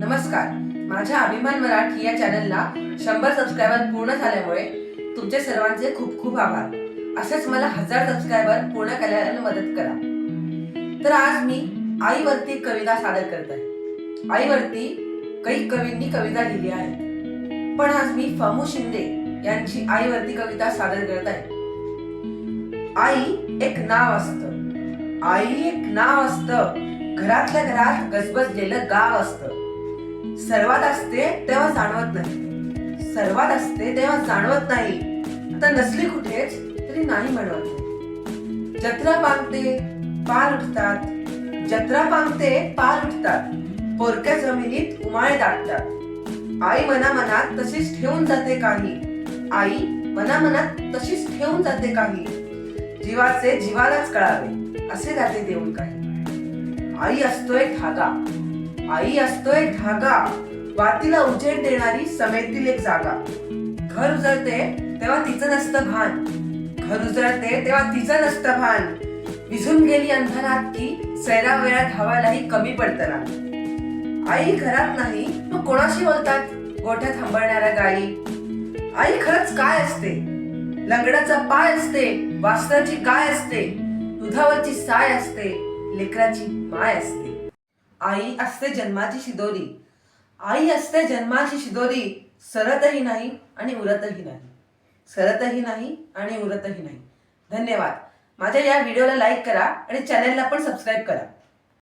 नमस्कार. माझ्या अभिमान मराठी या चॅनलला शंभर सबस्क्रायबर पूर्ण झाल्यामुळे तुमचे सर्वांचे खूप खूप आभार. असेच मला हजार सबस्क्रायबर पूर्ण करायला मदत करा. तर आज मी आईवरती कविता सादर करत आहे. आईवरती काही कवींनी कविता लिहिली आहे पण आज मी फमू शिंदे यांची आईवरती कविता सादर करत आहे. आई एक नाव असत. आई एक नाव असत. घरातल्या घरात गजबजलेलं गाव असतं. सर्वात असते तेव्हा जाणवत नाही. सर्वात असते तेव्हा जाणवत नाही. आता नसली कुठेच तरी नाही म्हणत. जत्रा पांगते पाल उठतात. जत्रा पांगते पाल उठतात. पोरक्या जमिनीत उमाळे दाटतात. आई मनामनात तशीच ठेवून जाते काही. आई मनामनात तशीच ठेवून जाते काही. जीवाचे जीवालाच कळावे असे जाते देऊन काही. आई असतोय धागा. आई असतोय धागा. वातीला उजेड देणारी समेतील एक जागा. घर उजळते तेव्हा तिचं नसतं भान. घर उजळते तेव्हा तिचं नसतं भान. विझून गेली अंधारात की सैरा वेळा धावायलाही कमी पडतं ना आई घरात नाही मग कोणाशी बोलतात? गोठ्यात थांबवणाऱ्या गाई. आई खरंच काय असते? लंगडाचा पाय असते वासनाची काय असते दुधावरची साय असते लेकराची माय असते. आई असते जन्माची शिदोरी. आई असते जन्माची शिदोरी सरतही नाही आणि उरतही नाही. सरतही नाही आणि उरतही नाही. धन्यवाद. माझ्या या व्हिडिओला लाईक करा आणि चॅनलला पण सबस्क्राईब करा.